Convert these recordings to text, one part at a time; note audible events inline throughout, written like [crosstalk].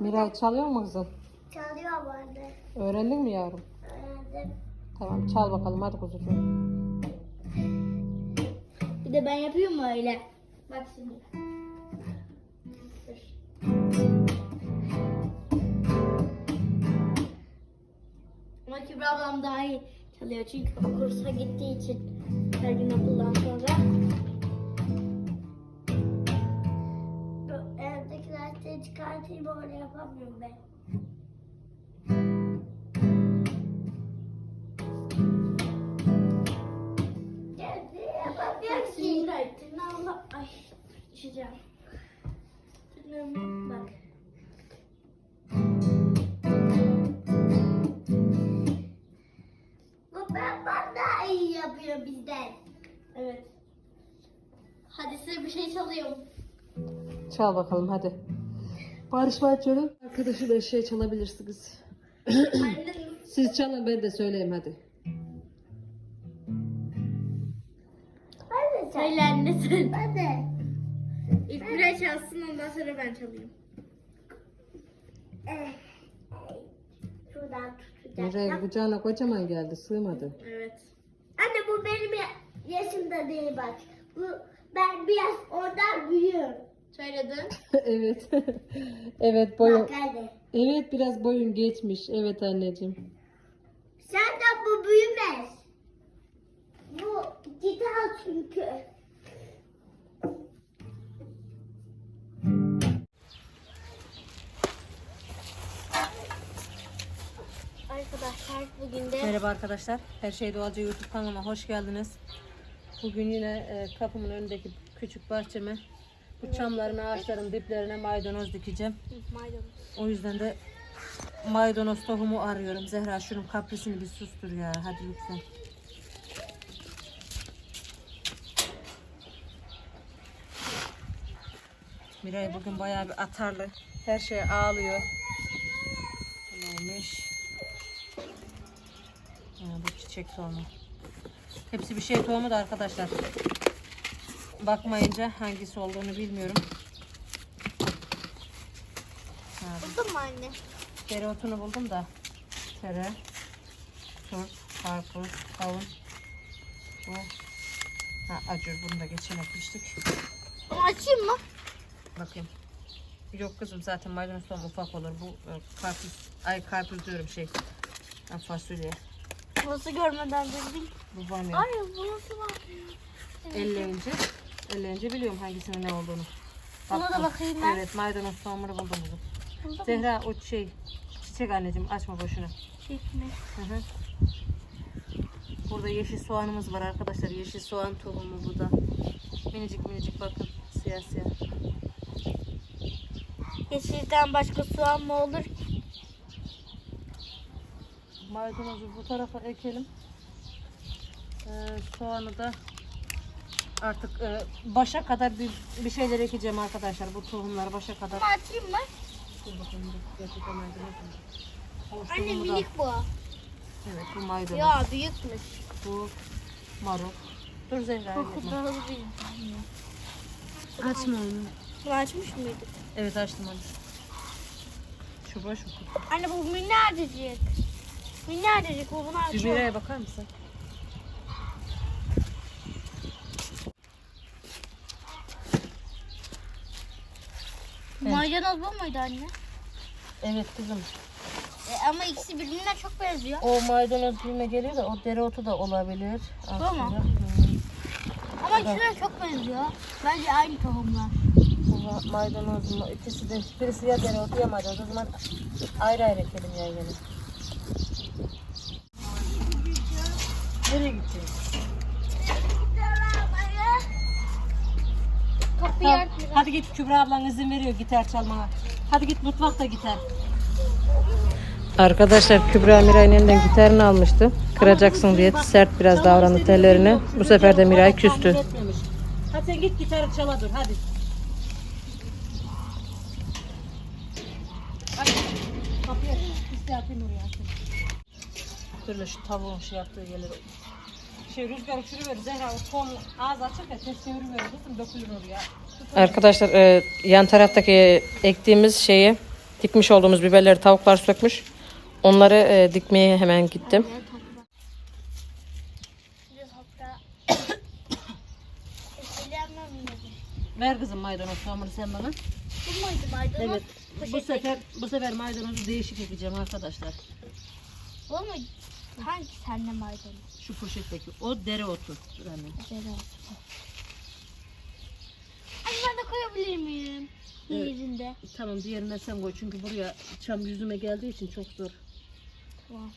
Miray çalıyor mu kızım? Çalıyor vardı. Öğrendin mi yavrum? Öğrendim. Tamam çal bakalım hadi kuzucuğum. Bir de ben yapıyorum mu öyle? Bak şimdi. Dur. Ama Kübra ablam daha iyi çalıyor çünkü kursa gittiği için her gün okuldan sonra. Çıkartayım öyle yapamıyorum ben. Geldi yapamıyorum ki. Şimdi tırnağımla ay düşeceğim. Bak. Bu ben daha iyi yapıyor bizden. Evet. Hadi size bir şey çalıyorum. Çal bakalım hadi. Barış Manço'nun arkadaşı da şey çalabilirsiniz. [clears throat] Siz çalın ben de söyleyeyim hadi. ben de Söyle anne sen. Ben de. İlk Miray çalsın ondan sonra ben çalayım. Eh, Şuradan tutacağım. kucağına kocaman geldi sığmadı. Evet. Anne bu benim ya- yaşımda değil bak. Bu ben biraz oradan büyüğüm. Söyledin. [laughs] evet. [laughs] evet boyun. Evet biraz boyun geçmiş. Evet anneciğim. Sen de bu büyümez. Bu gitar çünkü. Arkadaşlar bugün de Merhaba arkadaşlar. Her şey doğalca YouTube kanalıma hoş geldiniz. Bugün yine e, kapımın önündeki küçük bahçeme bu çamların ağaçların diplerine maydanoz dikeceğim. maydanoz. O yüzden de maydanoz tohumu arıyorum. Zehra şunun kaprisini bir sustur ya. Hadi lütfen. Miray bugün bayağı bir atarlı. Her şey ağlıyor. Neymiş? Ha, bu çiçek tohumu. Hepsi bir şey tohumu da arkadaşlar. Bakmayınca hangisi olduğunu bilmiyorum. Buldun mu anne? Dereotunu buldum da. Tere, turp, karpuz, kavun. Bu. Ha, acur bunu da geçen ekmiştik. Bunu açayım mı? Bakayım. Yok kızım zaten maydanoz tohumu ufak olur. Bu e, karpuz, ay karpuz diyorum şey. Ha, fasulye. Nasıl görmeden dedim. Bu bamya. Ay bu nasıl var? Elleyince, elleyince biliyorum hangisinin ne olduğunu. Buna da bakayım ben. Evet maydanoz tohumunu buldum kızım. Mu? Zehra o şey, çiçek anneciğim açma boşuna. Hı hı. Burada yeşil soğanımız var arkadaşlar. Yeşil soğan tohumu bu da. Minicik minicik bakın. Siyah siyah. Yeşilden başka soğan mı olur? Maydanozu bu tarafa ekelim. Ee, soğanı da artık e, başa kadar bir, bir şeyler ekeceğim arkadaşlar. Bu tohumlar başa kadar. Bunu açayım mı? Dur bakalım, dur. Gerçekten maydanoz mu? Hoş Anne da- minik bu. Evet bu maydanoz. Ya büyükmüş. Bu marul. Dur Zehra. yapma. Açma onu. Bunu açmış mıydık? Evet açtım onu. Şu boş mu? Anne bu minnacık. Minnacık bu bunu açıyor. Zübeyir'e bakar mısın? Maydanoz bu muydu anne? Evet kızım. E, ama ikisi birbirine çok benziyor. O maydanoz büyüme geliyor da o dereotu da olabilir. aslında. mu? Hı. Ama ikisine çok benziyor. Bence aynı tohumlar. Bu ma- maydanoz mu? ikisi de birisi ya dereotu ya maydanoz. O zaman ayrı ayrı ekelim yan yana. Nereye gideceğiz? Tamam. Hadi git Kübra ablan izin veriyor gitar çalmana. Hadi git mutfakta gitar. Arkadaşlar Kübra Miray'ın elinden gitarını almıştı. Kıracaksın diye sert biraz davrandı tellerine. Bu sefer de Miray küstü. Hadi sen git gitarı çala dur hadi. Hadi kapıyı aç. Oraya atayım. Dur şu tavuğun şey yaptığı gelir. Şey rüzgar uçuruver Zehra o ton ağız açık ya ters çeviriver kızım dökülür oraya. Arkadaşlar e, yan taraftaki ektiğimiz şeyi Dikmiş olduğumuz biberleri tavuklar sökmüş. Onları e, dikmeye hemen gittim. Ver kızım maydanoz soğanını sen bana. Bu muydu maydanoz? Evet. Bu sefer bu sefer maydanozu değişik ekeceğim arkadaşlar. Bu mu? Hangi sende maydanoz? Şu poşetteki. O dereotu. Yani. Olsun. Anne ben de koyabilir miyim? Evet. Yerinde. Tamam diğerine sen koy çünkü buraya çam yüzüme geldiği için çok zor. Tamam.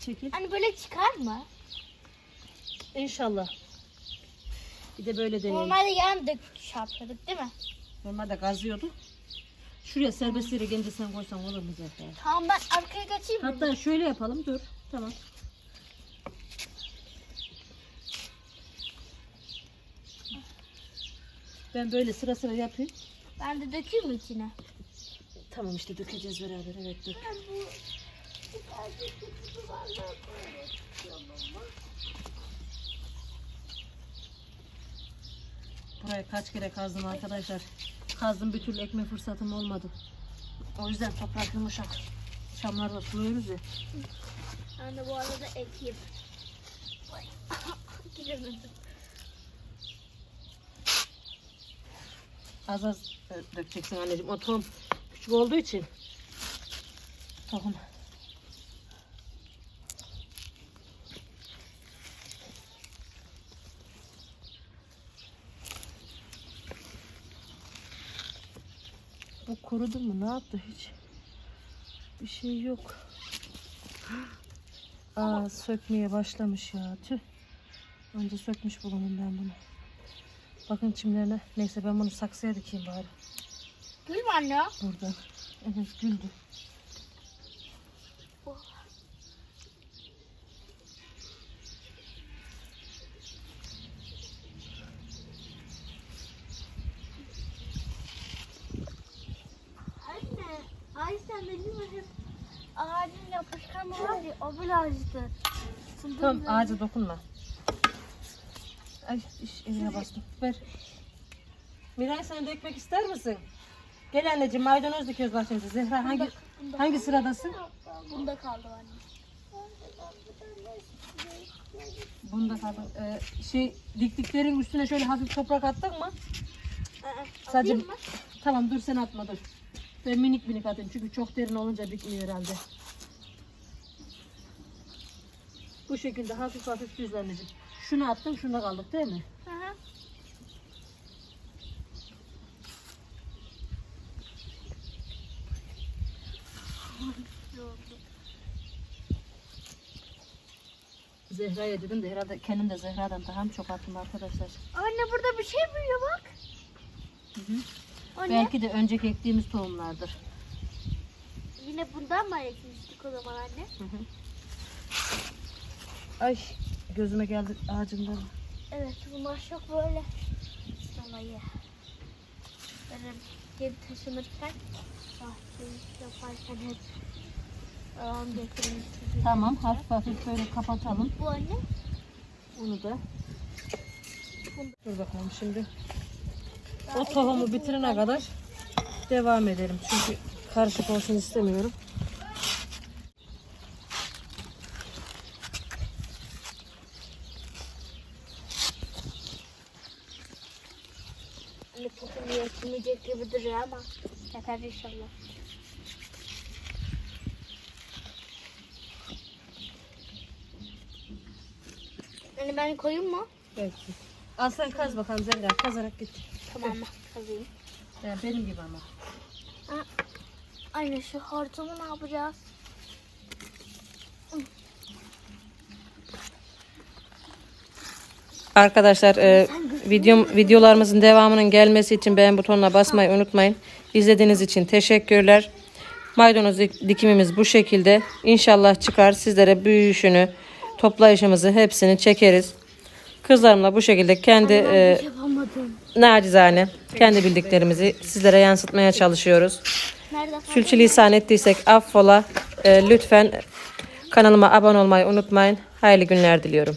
Çekil. Anne böyle çıkar mı? İnşallah. Bir de böyle deneyelim. Normalde yan dök yapıyorduk değil mi? Normalde gazlıyordu. Şuraya serbest yere gelince sen koysan olur mu zaten? Tamam ben arkaya kaçayım mı? Hatta şöyle yapalım dur. Tamam. Ben böyle sıra sıra yapayım. Ben de dökeyim mi içine? Tamam işte dökeceğiz beraber evet dök. Ben bu Burayı kaç kere kazdım arkadaşlar. Kazdım bir türlü ekme fırsatım olmadı. O yüzden toprak yumuşak. Çamlarla suluyoruz ya. Ben de bu arada ekeyim. Giremedim. Az az e, dökeceksin anneciğim. O tohum küçük olduğu için. Tohum. Bu kurudu mu? Ne yaptı hiç? Bir şey yok. [gasps] Aa sökmeye başlamış ya. Tüh. Önce sökmüş bulundum ben bunu. Bakın çimlerine. Neyse ben bunu saksıya dikeyim bari. Gül mü anne? Burada. Evet güldü. Anne. Ay sen benim hep ağacın yapışkanı var ya o bile acıdı. Tamam ağaca dokunma. Ay iş eline bastım. Ver. Miray sen de ekmek ister misin? Gel anneciğim maydanoz dikiyoruz bahçemize. Zehra hangi hangi sıradasın? Bunda kaldı anne. Bunda kaldı. Ee, şey diktiklerin üstüne şöyle hafif toprak attık mı? Sadece Atayım mı? tamam dur sen atma dur. Ben minik minik atayım çünkü çok derin olunca bitmiyor herhalde. Bu şekilde hafif hafif düz anneciğim. Şunu attım şuna kaldık değil mi? Hı hı. Zehra'ya dedim de herhalde kendim de Zehra'dan daha mı çok attım arkadaşlar. Anne burada bir şey büyüyor bak. Hı hı. O ne? Belki de önceki ektiğimiz tohumlardır. Yine bundan mı ekmiştik o zaman anne? Hı hı. Ay gözüme geldi ağacımdan. Evet bunlar çok böyle dolayı. Böyle geri taşınırken bahçeyi yaparken hep ağam getirmişti. Tamam hafif hafif böyle kapatalım. Bu anne Bunu da. Dur bakalım şimdi. O tohumu bitirene kadar devam edelim. Çünkü karışık olsun istemiyorum. kesin yetmeyecek gibi duruyor ama yeter inşallah. Anne ben koyayım mı? Belki. Al sen kaz bakalım Zehra. Kazarak git. Tamam? Kazayım. Yani benim gibi ama. Anne şu hortumu ne yapacağız? Arkadaşlar e, videom videolarımızın devamının gelmesi için beğen butonuna basmayı unutmayın. İzlediğiniz için teşekkürler. Maydanoz dik- dikimimiz bu şekilde. İnşallah çıkar. Sizlere büyüyüşünü, toplayışımızı hepsini çekeriz. Kızlarımla bu şekilde kendi e, Yapamadım. nacizane kendi bildiklerimizi sizlere yansıtmaya çalışıyoruz. Sülçülisan ettiysek affola. E, lütfen kanalıma abone olmayı unutmayın. Hayırlı günler diliyorum.